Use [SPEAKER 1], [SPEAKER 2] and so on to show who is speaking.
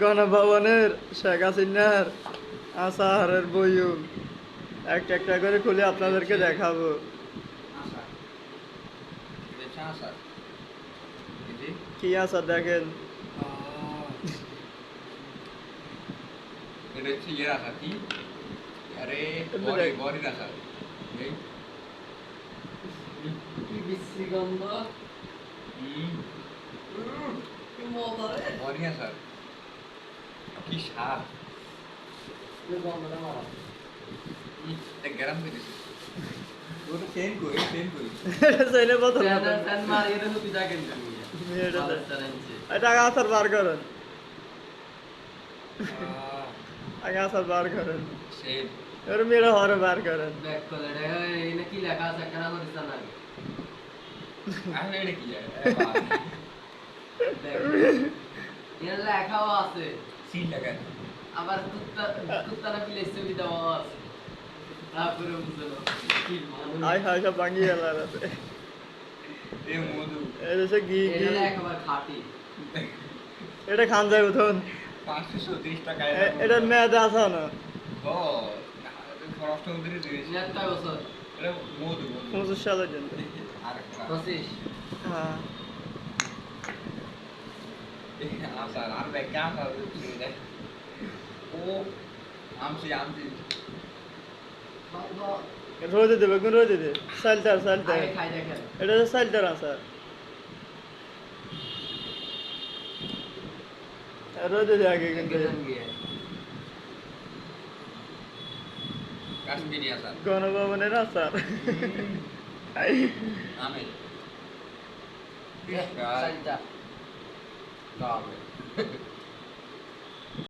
[SPEAKER 1] গণভবনের শেখ হাসিনার আসাহারের বইয়ুম একটা একটা করে খুলে আপনাদেরকে দেখাবো। কি আসার দেখেন?
[SPEAKER 2] এটা হচ্ছে ইয়ের আশা কি? আরে বডি
[SPEAKER 1] দেখ।
[SPEAKER 2] বডির আশা এই।
[SPEAKER 3] কি বিশ্রী গন্ধ।
[SPEAKER 2] হুম।
[SPEAKER 3] উম, কি মজা রে
[SPEAKER 2] বডি আশা কি
[SPEAKER 3] মারা
[SPEAKER 2] এটা গরম করে দিছে ওটা
[SPEAKER 1] বোতল
[SPEAKER 3] স্যান স্যান মারি এটা পিতা কেন তুমি
[SPEAKER 1] এটা
[SPEAKER 3] ভালো
[SPEAKER 1] দে।
[SPEAKER 3] স্যান আনছে
[SPEAKER 1] এটা আসার বার করেন আগে আসার বার করেন
[SPEAKER 2] সেন
[SPEAKER 1] এর মেয়েরা হরে বার করেন
[SPEAKER 3] ব্যাক করে এই না কি লেখা আছে কেন করিস না
[SPEAKER 2] আসলে এটা কি যায়
[SPEAKER 3] দেখ এর লেখাও আছে
[SPEAKER 2] সিল লাগা
[SPEAKER 3] আবার কুত্তা কুত্তারা প্লেস ছবি দেওয়া আছে। তারপরে বুঝলো
[SPEAKER 1] আই হাই সব ভাঙিয়ে গেল
[SPEAKER 2] এ মধু।
[SPEAKER 1] এটা হচ্ছে ঘি
[SPEAKER 3] এটা একেবারে খাঁটি।
[SPEAKER 1] এটা খান যায় উঠুন।
[SPEAKER 2] পাঁচশো চৌত্রিশ টাকা
[SPEAKER 1] এ- এটার মেয়াদে আসা না।
[SPEAKER 2] ও দিয়েছি।
[SPEAKER 3] কয় বছর
[SPEAKER 2] এটা মধু মধু।
[SPEAKER 1] পঁচিশ সালের জন্য।
[SPEAKER 2] আর
[SPEAKER 3] পঁচিশ?
[SPEAKER 1] হ্যাঁ।
[SPEAKER 2] আর ব্যাগ কাম হবে ও আমসি আমসি
[SPEAKER 1] রোদে দে সাইলটার সাইলটার
[SPEAKER 3] আগে খাই দেখেন
[SPEAKER 1] এটা হচ্ছে সাইলটার আসার রোদে দে আগে কিন্তু
[SPEAKER 2] কাশ্মীরি আসার
[SPEAKER 1] গণভবনের আসার
[SPEAKER 2] আমি
[SPEAKER 3] চালটা